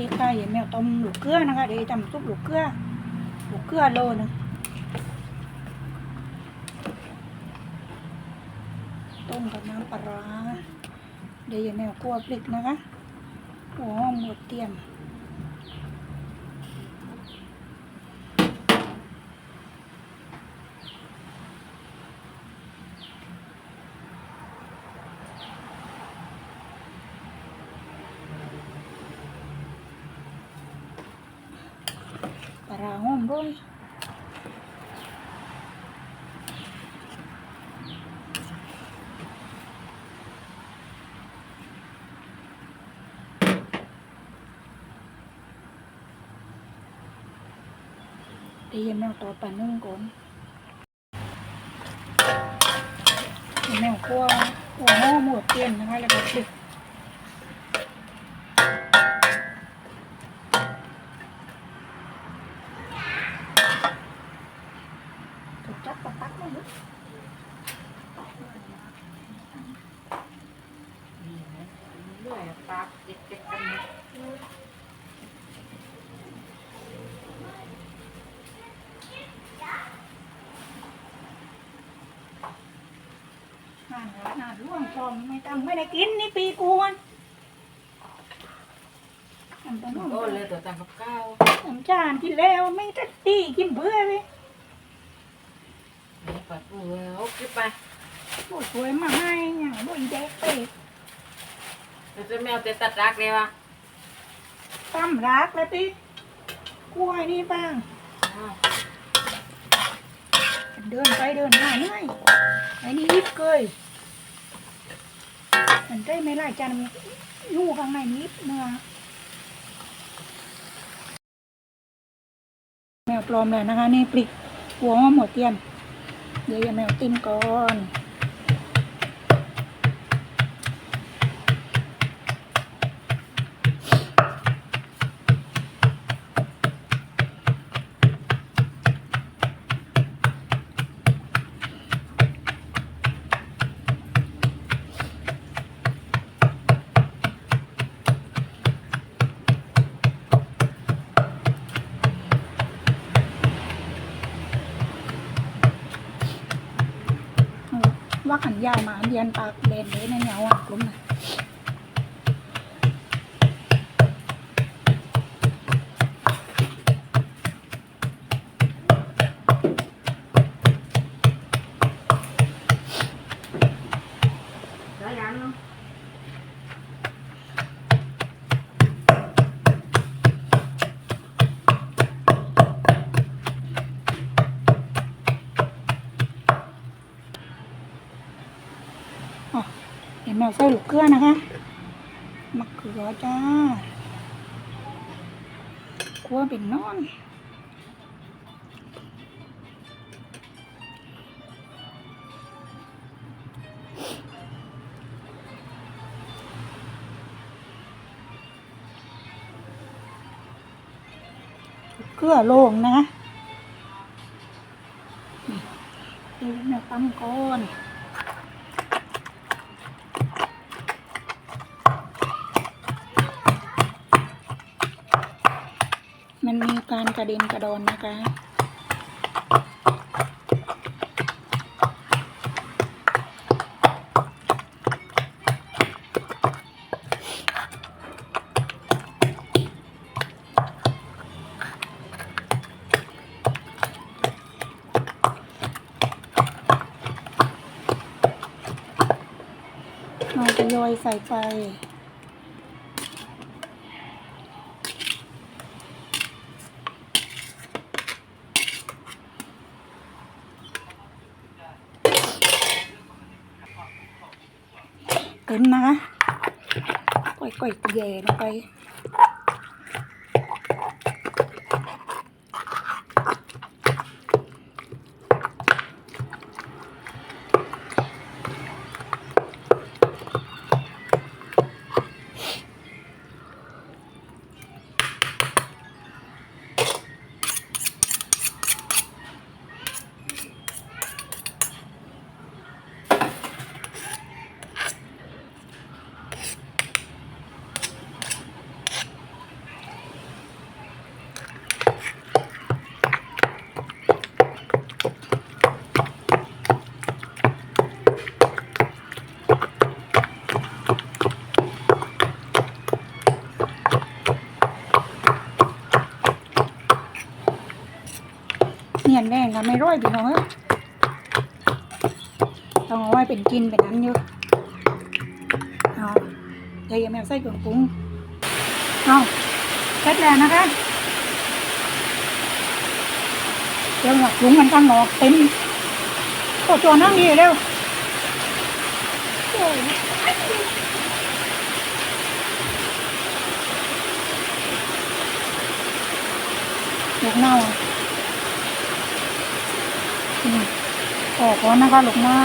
ดีค่ะย่าแมวต้มลูกเกลือนะคะ เดี๋ยวทำซุปลูกเกลือลูกเกลือโลนึงต้มกับน้ำปลาร้าเดี๋ยวย่าแมวกลัวพริกนะคะหัวหมดเตรียมปลาร้าหมด้วยเดี๋ยม วคั่วหัวหม้อหมดเตียนนะคะแล้วก็คลุกถูกจับปะปักมาลูก เรื่อยปากเด็กๆกันเนี่ยห่านหาห่านร่วงชอมไม่ตั้งไม่ได้กินนี่ปีกวนทำตอนนู้นโอ้เลยตัวตังกับข้าวน้ำจานกินแล้วไม่ได้ตีกินเบื่อเลยเดี๋ยวปัดมือเอาคลิปไปโอ้ยสวยมาให้อย่างโดนแดกไป เดี๋ยว จะแมวจะตัดรักเลยวะตั้มรักแล้วติกล้วยนี่บ้าง อ้าวเดินไปเดินมาเหนื่อยไอ้นี่ยิบเกยมันได้ไม่ไล่จานมันอยู่ข้างในนิดเนื้อแมวปลอมเลยนะคะ นี่ปลิกหัวหอมหัวเทียน เดี๋ยวอย่าแมวติ้มก่อน ว่าขันยาวมาเรียนปากเบนเลยนะเนียวอะกลุ่มน่ะอ๋อ เห็นแมวใส่ลูกเกลือนะคะมะเขือจ้าคั่วเป็นนอนเกลือโล่งนะนี่เดี๋ยวแมวตั้มก่อน มันมีการกระเด็นกระดอนนะคะ เราจะโยยใส่ไป เต็มนะคะก่อยๆแย่ลงไป แรงกันไม่ร้อยพี่น้องเอ้ยต้องเอาไว้เป็นกินเป็นนั้นอยู่เอาเดี๋ยวยังไม่ใส่เครื่องปรุงเอาเสร็จแล้วนะคะเดี๋ยวหลักปรุงมันข้างนอกเต็มโอ้ตัวนั่งดีเร็วโอ้ยลูกเน่าอืม ออกแล้วนะคะลูกเน่า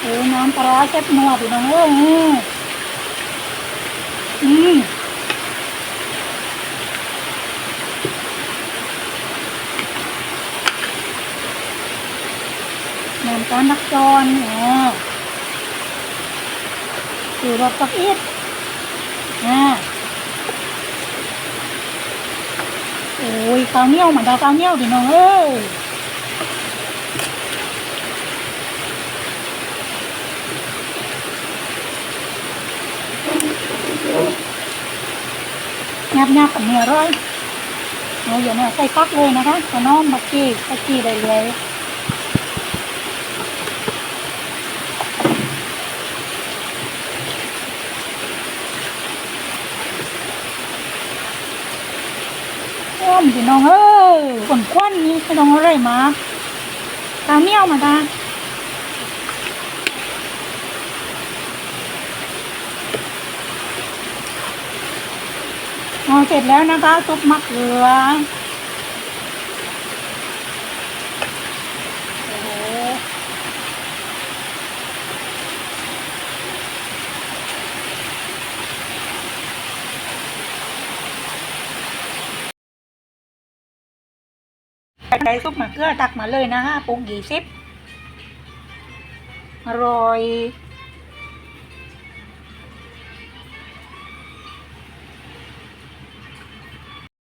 โอ้น้ำปลาร้าเซ็ตนัวพี่น้องเอ้ยอืมน้ำตาลนักจรอ๋ออยู่รสสักอีกอ่าโอ้ยข้าวเหนียวเหมือนดาวข้าวเหนียวดิน้องเอ้ยงับงับกับเนื้อร้อยเอาอย่าเนี่ยใส่ปักเลยนะคะขน้อมบักกี้บักกี้ได้เลย พี่น้องเอ้ยขนควันนี้พี่น้องอะไรมาตาเหนียวมาตาเอาเสร็จแล้วนะคะซุปมะเขือโห ใส่ซุปมะเขือตักมาเลยนะฮะปรุงยี่สิบอร่อย